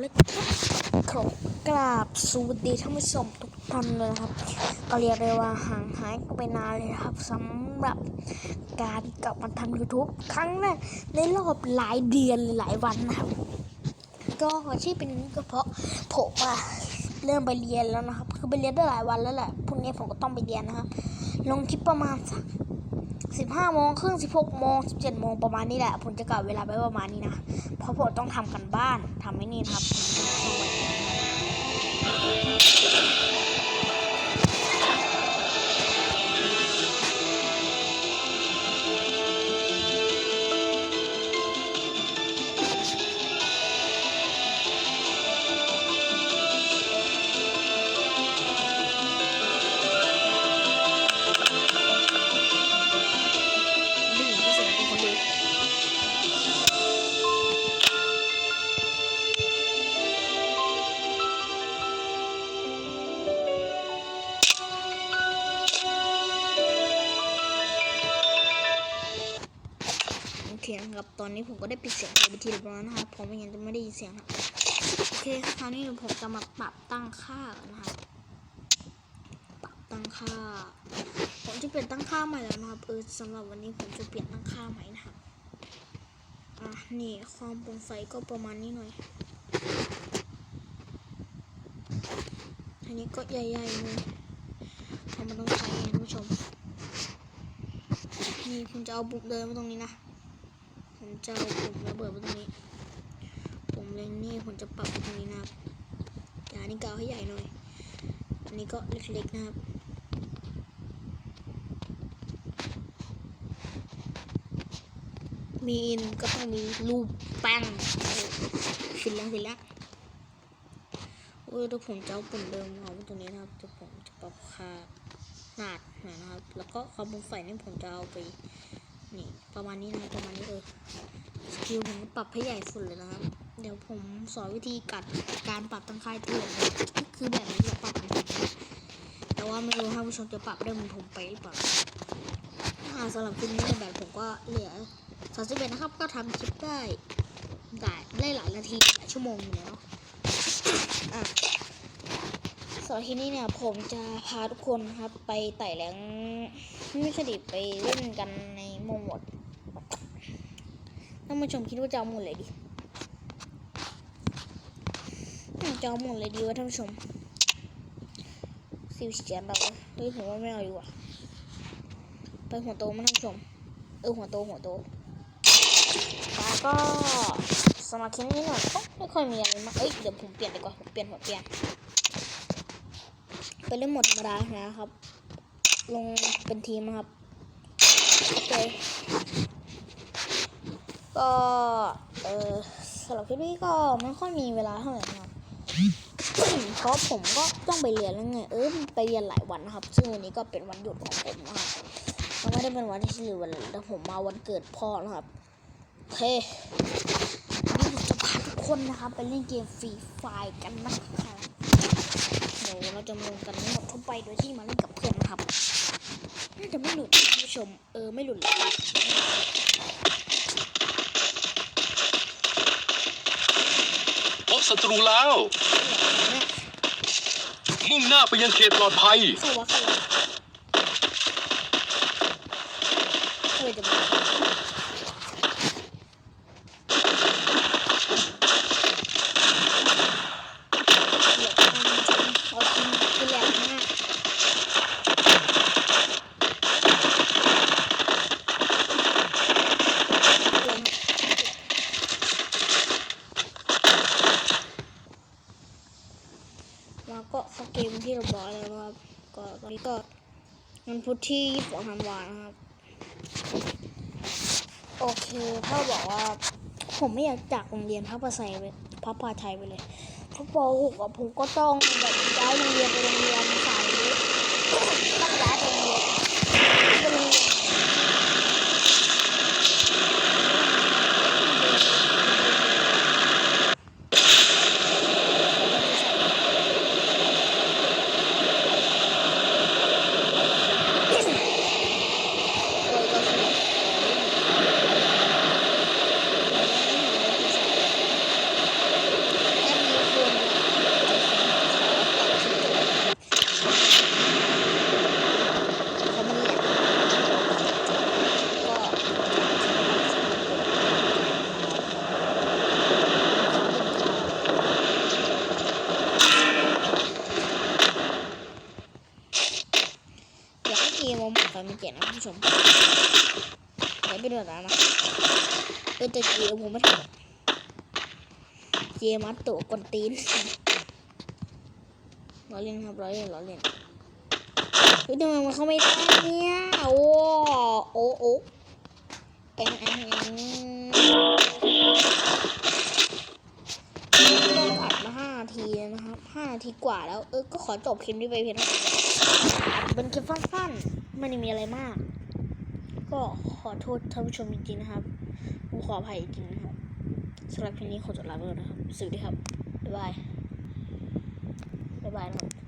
เล็กขอกราบสวัสดีท่านผู้ชมทุกท่านเลยครับ ก็เรียกได้ว่าห่างหายไปนานเลยครับสำหรับการกลับมาทำ YouTube ครั้งแรกในรอบหลายเดือนหลายวันนะครับ ก็ที่เป็นก็เพราะผมอะเริ่มไปเรียนแล้วนะครับ คือไปเรียนได้หลายวันแล้วแหละพรุ่งนี้ผมก็ต้องไปเรียนนะครับ ลงคลิปประมาณสัก สิบห้าโมงครึ่งสิบหกโมงสิบเจ็ดโมงประมาณนี้แหละ ผมจะกลับเวลาไปประมาณนี้นะ เพราะผมต้องทำกันบ้านทำไม่นี่ครับ คนะครับตอนนี้ผมก็ได้ปิดเสียงไปทีเรียบร้อยนะครับผมไม่งั้นจะไม่ได้ยินเสียงครับโอเคคราวนี้ผมจะมาปรับตั้งค่านะครับปรับตั้งค่า ผมจะเปลี่ยนตั้งค่าใหม่แล้วนะครับเออสำหรับวันนี้ผมจะเปลี่ยนตั้งค่าใหม่นะครับอะนี่ความโปร่งใสก็ประมาณนี้หน่อยอันนี้ก็ใหญ่ๆเลยเพราะมันต้องใช้ไงท่านผู้ชมนี่ผมจะเอาบุกเดินมาตรงนี้นะ จะเอาปุ่มระเบิดมาตรงนี้ ผมเลนนี่ผมจะปรับไปตรงนี้นะครับอย่านี่ก็เอาให้ใหญ่หน่อย อันนี้ก็เล็กๆนะครับมีอินก็ต้องมีรูปแป้งฟินแล้วฟินแล้วโอ้ยเดี๋ยวผมจะเอาปุ่มเดิมเอาตรงนี้นะครับเดี๋ยวผมจะปรับค่าหนาดหน่อยนะครับ แล้วก็ความโปร่งใสนี่ผมจะเอาไป ประมาณนี้นะประมาณนี้เออสกิลผมปรับให้ใหญ่สุดเลยนะครับ เดี๋ยวผมสอนวิธีกัดการปรับตั้งค่ายเถื่อนคือแบบนี้แหละปรับแต่ว่าไม่รู้ท่านผู้ชมจะปรับได้เหมือนผมไปหรือเปล่าอ่าสำหรับคลิปนี้แบบผมก็เหลือสามสิบเอ็ดนะครับ ก็ทำคลิปได้ได้ได้หลายนาทีหลายชั่วโมงอยู่แล้วอะสำหรับที่นี้เนี่ยผมจะพาทุกคนครับไปไต่แหลงไม่ใช่ดิไปเล่นกันในโหมด ท่านผู้ชมคิดว่าจะเอาหมดเลยดิจะเอาหมดเลยดีวะท่านผู้ชมสิวเสียนแบบว่าเฮ้ยผมว่าไม่เอาดีกว่าไปหัวโตมาท่านผู้ชม เออหัวโตหัวโตแล้วก็สมาชิกนี้หน่อยก็ไม่ค่อยมีอะไรมากเอ้ยเดี๋ยวผมเปลี่ยนดีกว่าผมเปลี่ยนหัวเปลี่ยนไปเล่นหมดธรรมดานะครับ ลงเป็นทีมนะครับโอเค ก็เออสำหรับคลิปนี้ก็ไม่ค่อยมีเวลาเท่าไหร่นะครับเพราะผมก็ต้องไปเรียนแล้วไงเออไปเรียนหลายวันนะครับ ซึ่งวันนี้ก็เป็นวันหยุดของผมนะครับมันไม่ได้เป็นวันที่ชื่อวันแต่ผมมาวันเกิดพ่อนะครับเควันนี้ผมจะพาทุกคนนะครับไปเล่นเกมฟรีไฟกันนะครับเดี๋ยวเราจะมาลงกันหมดทั่วไปโดยที่มาเล่นกับเพื่อนนะครับน่าจะไม่หลุดผู้ชมเออไม่หลุดเลย พบ ศัตรูแล้ว มุ่งหน้าไปยังเขตปลอดภัยเข้าวะเข้าวะเข้าเลยจะมาจริงคือแหลกมากเลยนะแล้วก็เข้าเก มที่เราบอกแล้วนะครับ ก็ตอนนี้ก็มันพุธที่สองธันวานะครับ โอเคถ้าบอกว่า ผมไม่อยากจากโรงเรียนพระประไสไปพระพาไทยไปเลยเพราะป .6 อะผมก็ต้องแบบย้ายโรงเรียนไปโรงเรียนสายนี้งแยไปโรงเรียนไปโรงเรียนเลยก็คือแอปนี้ นะคุณ ผู้ชมไหนไปดูน่อยนะเออแต่เกมผมไม่ทำเกมมัตัวกวนตีนล้อเล่นครับล้อเล่นล้อเล่นเฮ้ยทำไมมันเข้าไม่ได้เนี่ยโอ้โอ้โอ้เอ็งเอ็งเอ็งเราอัดมาห้าทีนะครับห้าทีกว่าแล้ว เออก็ขอจบคลิปนี้ไปเพียงเท่านี้ เป็นคลิปสั้นๆไม่ได้มีอะไรมาก ก็ขอโทษท่านผู้ชมจริงๆนะครับผมขออภัยจริงๆนะครับสำหรับคลิปนี้ขอจบลาไปก่อนนะครับสวัสดีครับบ๊ายบายบ๊ายบายนะครับ